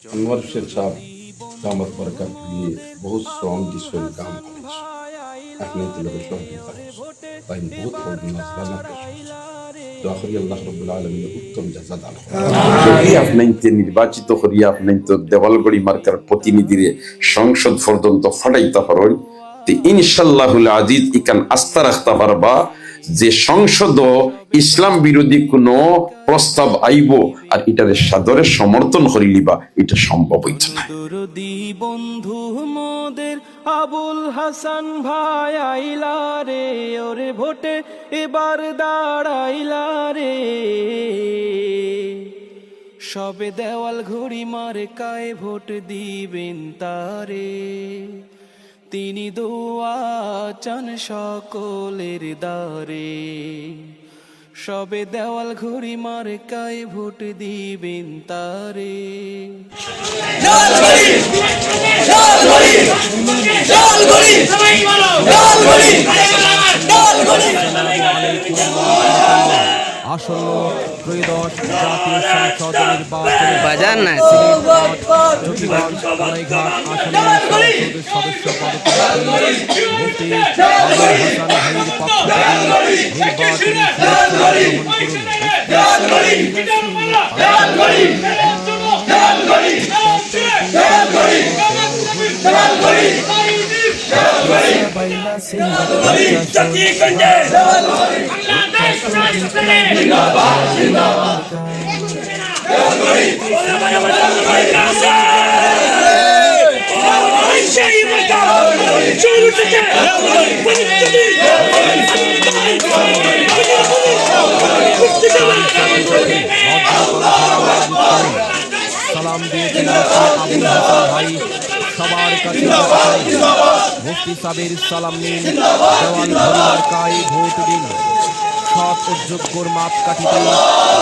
अनवर शेर साहब दामद बरकत के लिए बहुत स्ट्रॉन्ग जिसमें काम करें अपने दिल में शोहर তাই বহুত বহুত নাজরানা পেশ তো আখরি আল্লাহ রাব্বুল আলামিন উত্তম জাযা দান করুন যদি আপনাইতে নির্বাচিত করিয়া আপনাইতে দেওয়ালগড়ি মার্কার প্রতিনিধিরে সংসদ পর্যন্ত ফাটাইতে পারেন তে ইনশাল্লাহুল আজিজ ইকান আস্থা রাখতে পারবা যে সংসদ ইসলাম বিরোধী কোনো প্রস্তাব আইব আর এটারে সাদরে সমর্থন করি লিবা, এটা সম্ভব হইত না। বন্ধু মোদের আবুল হাসান ভাই আইলা রে, ওরে ভোটে এবার দাঁড়াইলা রে। সবে দেওয়াল ঘড়ি মারে কায় ভোট দিবেন তারে। তিনি দোয়া চান সকলের দারে সবে দেওয়াল ঘড়ি মার কায় ভোট দিবেন তারে। আসন্ন ত্রয়োদশ জাতীয় সংসদ নির্বাচনে বাজার না জকিগঞ্জ কানাইঘাট আসনের সংসদ সদস্য পদপ্রার্থী মুফতি আবুল হাসান ভাইয়ের পক্ষ থেকে নির্বাচনী শুভেচ্ছা গ্রহণ করুন সালাম ভাই। সবার কাছে মুফতি সাবির সালাম নিন। দেওয়াল ঘড়ি মার্কায় ভোট দিন। ও যোগ্যর মাপ কাঠিতে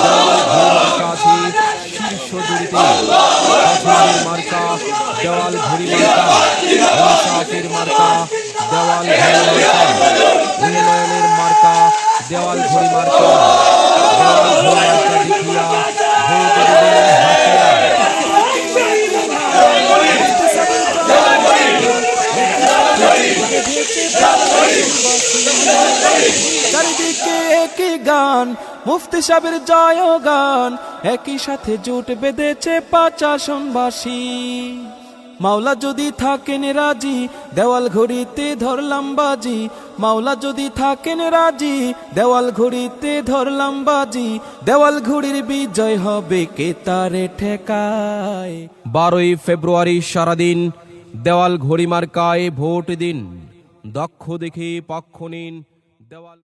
দেওয়াল ঘড়ি মার্কা শীর্ষ জুড়িতে পছন্দের মার্কা দেওয়াল ঘড়ি মার্কা ইনসাফের মার্কা দেওয়াল ঘড়ি মার্কা, উন্নয়নের মার্কা দেওয়াল ঘড়ি মার্কা। গান, মুফতি সাহেবের জয় গান, একই সাথে জোট বেঁধেছে পাঁচ আসনবাসী মাওলা যদি থাকেন রাজি, দেওয়াল ঘড়িতে ধরলাম বাজি। মাওলা যদি থাকেন রাজি, দেওয়াল ঘড়িতে ধরলাম বাজি। দেওয়াল ঘড়ির বিজয় হবে কে তারে ঠেকায়? বারোই ফেব্রুয়ারি সারাদিন, দেওয়াল ঘড়ি মার্কায় ভোট দিন। দক্ষ দেখে পক্ষ নিন, দেওয়াল